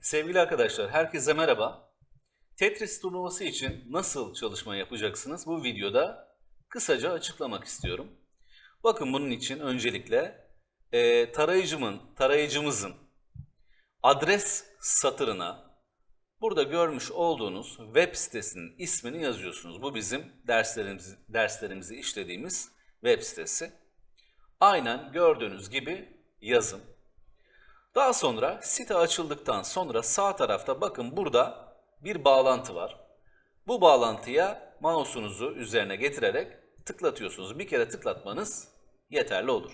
Sevgili arkadaşlar, herkese merhaba. Tetris turnuvası için nasıl çalışma yapacaksınız bu videoda kısaca açıklamak istiyorum. Bakın bunun için öncelikle e, tarayıcımın, tarayıcımızın adres satırına burada görmüş olduğunuz web sitesinin ismini yazıyorsunuz. Bu bizim derslerimizi, derslerimizi işlediğimiz web sitesi. Aynen gördüğünüz gibi yazın. Daha sonra site açıldıktan sonra sağ tarafta bakın burada bir bağlantı var. Bu bağlantıya mouse'unuzu üzerine getirerek tıklatıyorsunuz. Bir kere tıklatmanız yeterli olur.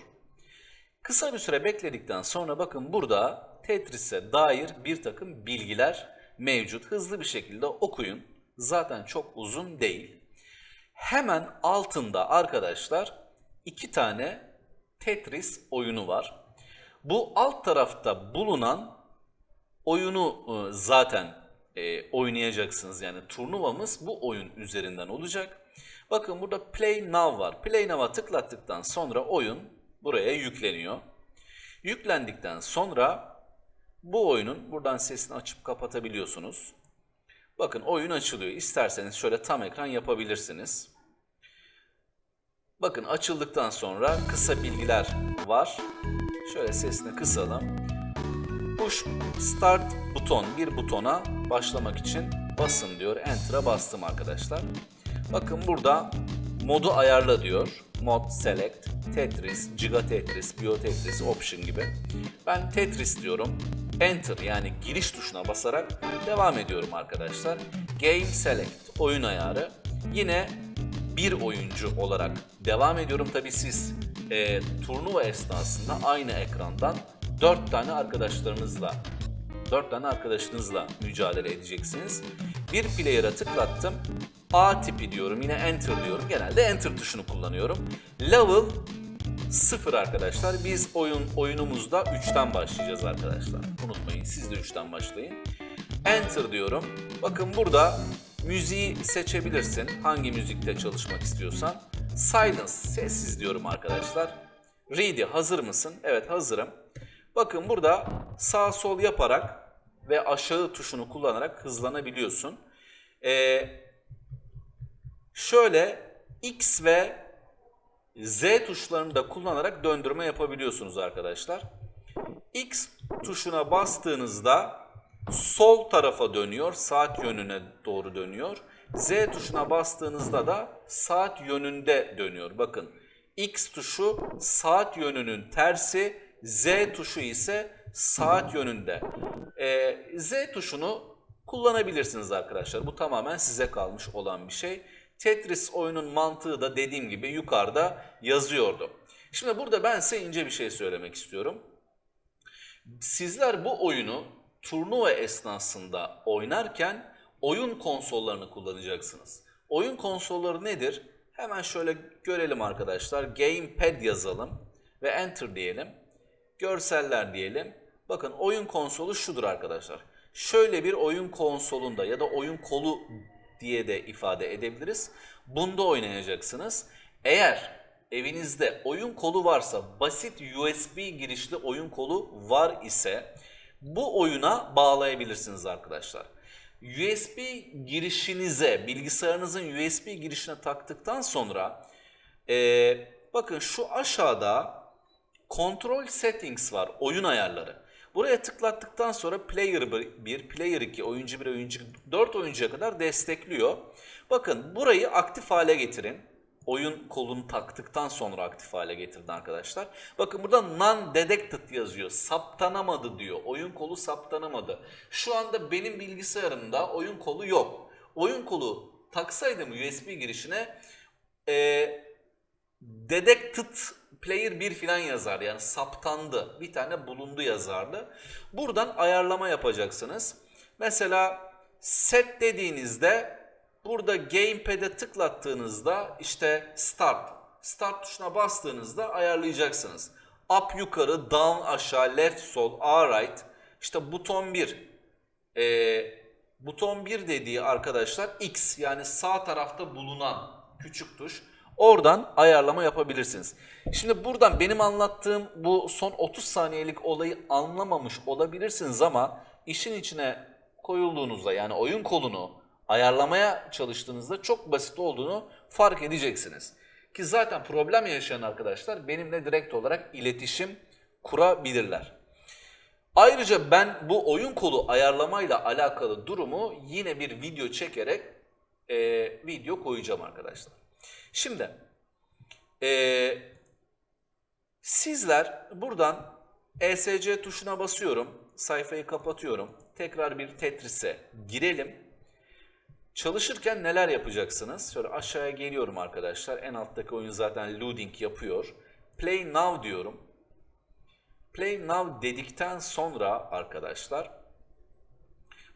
Kısa bir süre bekledikten sonra bakın burada Tetris'e dair bir takım bilgiler mevcut. Hızlı bir şekilde okuyun. Zaten çok uzun değil. Hemen altında arkadaşlar iki tane Tetris oyunu var. Bu alt tarafta bulunan oyunu e, zaten e, oynayacaksınız. Yani turnuvamız bu oyun üzerinden olacak. Bakın burada Play Now var. Play Now'a tıklattıktan sonra oyun buraya yükleniyor. Yüklendikten sonra bu oyunun buradan sesini açıp kapatabiliyorsunuz. Bakın oyun açılıyor. İsterseniz şöyle tam ekran yapabilirsiniz. Bakın açıldıktan sonra kısa bilgiler var. Şöyle sesini kısalım. Push Start buton bir butona başlamak için basın diyor. Enter'a bastım arkadaşlar. Bakın burada modu ayarla diyor. Mod Select, Tetris, Giga Tetris, Bio Tetris, Option gibi. Ben Tetris diyorum. Enter yani giriş tuşuna basarak devam ediyorum arkadaşlar. Game Select, oyun ayarı. Yine bir oyuncu olarak devam ediyorum. Tabi siz e, turnuva esnasında aynı ekrandan 4 tane arkadaşlarınızla 4 tane arkadaşınızla mücadele edeceksiniz. Bir player'a tıklattım. A tipi diyorum. Yine enter diyorum. Genelde enter tuşunu kullanıyorum. Level 0 arkadaşlar. Biz oyun oyunumuzda 3'ten başlayacağız arkadaşlar. Unutmayın siz de 3'ten başlayın. Enter diyorum. Bakın burada müziği seçebilirsin. Hangi müzikte çalışmak istiyorsan. Silence, sessiz diyorum arkadaşlar. Ready, hazır mısın? Evet hazırım. Bakın burada sağ sol yaparak ve aşağı tuşunu kullanarak hızlanabiliyorsun. Ee, şöyle X ve Z tuşlarını da kullanarak döndürme yapabiliyorsunuz arkadaşlar. X tuşuna bastığınızda sol tarafa dönüyor, saat yönüne doğru dönüyor. Z tuşuna bastığınızda da saat yönünde dönüyor. Bakın X tuşu saat yönünün tersi, Z tuşu ise saat yönünde. Ee, Z tuşunu kullanabilirsiniz arkadaşlar. Bu tamamen size kalmış olan bir şey. Tetris oyunun mantığı da dediğim gibi yukarıda yazıyordu. Şimdi burada ben size ince bir şey söylemek istiyorum. Sizler bu oyunu turnuva esnasında oynarken oyun konsollarını kullanacaksınız. Oyun konsolları nedir? Hemen şöyle görelim arkadaşlar. Gamepad yazalım ve Enter diyelim. Görseller diyelim. Bakın oyun konsolu şudur arkadaşlar. Şöyle bir oyun konsolunda ya da oyun kolu diye de ifade edebiliriz. Bunda oynayacaksınız. Eğer evinizde oyun kolu varsa, basit USB girişli oyun kolu var ise bu oyuna bağlayabilirsiniz arkadaşlar. USB girişinize, bilgisayarınızın USB girişine taktıktan sonra ee, bakın şu aşağıda Control Settings var, oyun ayarları. Buraya tıklattıktan sonra Player 1, Player 2, oyuncu 1, oyuncu 4 oyuncuya kadar destekliyor. Bakın burayı aktif hale getirin. Oyun kolunu taktıktan sonra aktif hale getirin arkadaşlar. Bakın burada non-detected yazıyor. Saptanamadı diyor. Oyun kolu saptanamadı. Şu anda benim bilgisayarımda oyun kolu yok. Oyun kolu taksaydım USB girişine e, detected player 1 filan yazar yani saptandı. Bir tane bulundu yazardı. Buradan ayarlama yapacaksınız. Mesela set dediğinizde burada gamepad'e tıklattığınızda işte start. Start tuşuna bastığınızda ayarlayacaksınız. Up yukarı, down aşağı, left sol, A right. İşte buton 1. Ee, buton 1 dediği arkadaşlar X yani sağ tarafta bulunan küçük tuş. Oradan ayarlama yapabilirsiniz. Şimdi buradan benim anlattığım bu son 30 saniyelik olayı anlamamış olabilirsiniz ama işin içine koyulduğunuzda yani oyun kolunu ayarlamaya çalıştığınızda çok basit olduğunu fark edeceksiniz. Ki zaten problem yaşayan arkadaşlar benimle direkt olarak iletişim kurabilirler. Ayrıca ben bu oyun kolu ayarlamayla alakalı durumu yine bir video çekerek e, video koyacağım arkadaşlar. Şimdi e, sizler buradan ESC tuşuna basıyorum. Sayfayı kapatıyorum. Tekrar bir Tetris'e girelim. Çalışırken neler yapacaksınız? Şöyle aşağıya geliyorum arkadaşlar. En alttaki oyun zaten loading yapıyor. Play now diyorum. Play now dedikten sonra arkadaşlar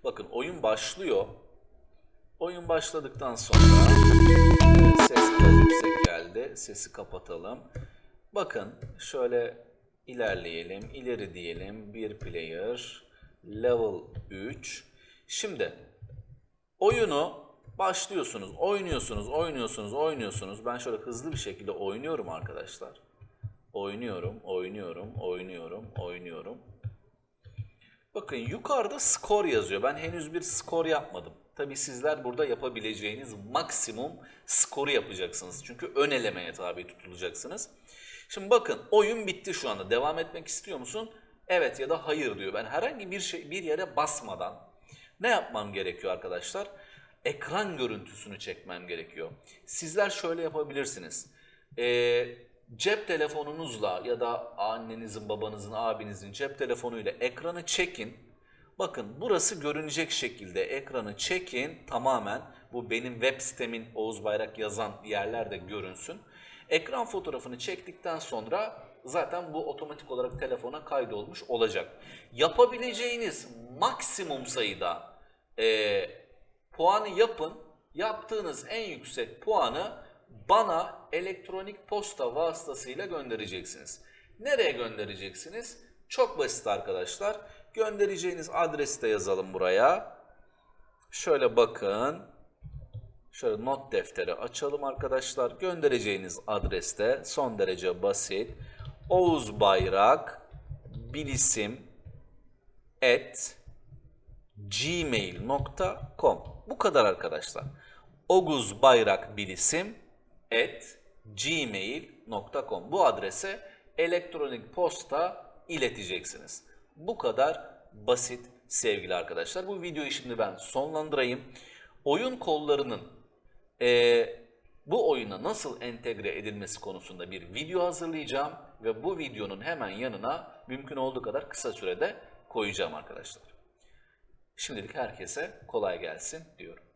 bakın oyun başlıyor. Oyun başladıktan sonra ses biraz yüksek geldi. Sesi kapatalım. Bakın şöyle ilerleyelim. İleri diyelim. Bir player level 3. Şimdi oyunu başlıyorsunuz. Oynuyorsunuz, oynuyorsunuz, oynuyorsunuz. Ben şöyle hızlı bir şekilde oynuyorum arkadaşlar. Oynuyorum, oynuyorum, oynuyorum, oynuyorum. Bakın yukarıda skor yazıyor. Ben henüz bir skor yapmadım. Tabii sizler burada yapabileceğiniz maksimum skoru yapacaksınız. Çünkü ön elemeye tabi tutulacaksınız. Şimdi bakın oyun bitti şu anda. Devam etmek istiyor musun? Evet ya da hayır diyor. Ben herhangi bir şey bir yere basmadan ne yapmam gerekiyor arkadaşlar? Ekran görüntüsünü çekmem gerekiyor. Sizler şöyle yapabilirsiniz. Ee, cep telefonunuzla ya da annenizin, babanızın, abinizin cep telefonuyla ekranı çekin. Bakın burası görünecek şekilde ekranı çekin tamamen. Bu benim web sitemin Oğuz Bayrak yazan yerlerde görünsün. Ekran fotoğrafını çektikten sonra zaten bu otomatik olarak telefona kaydolmuş olacak. Yapabileceğiniz maksimum sayıda e, puanı yapın. Yaptığınız en yüksek puanı bana elektronik posta vasıtasıyla göndereceksiniz. Nereye göndereceksiniz? Çok basit arkadaşlar. Göndereceğiniz adresi de yazalım buraya. Şöyle bakın. Şöyle not defteri açalım arkadaşlar. Göndereceğiniz adreste son derece basit. Oğuz Bayrak bilisim at gmail.com Bu kadar arkadaşlar. Oguz Bayrak Bilisim at gmail.com Bu adrese elektronik posta ileteceksiniz. Bu kadar basit sevgili arkadaşlar. Bu videoyu şimdi ben sonlandırayım. Oyun kollarının eee, bu oyuna nasıl entegre edilmesi konusunda bir video hazırlayacağım ve bu videonun hemen yanına mümkün olduğu kadar kısa sürede koyacağım arkadaşlar. Şimdilik herkese kolay gelsin diyorum.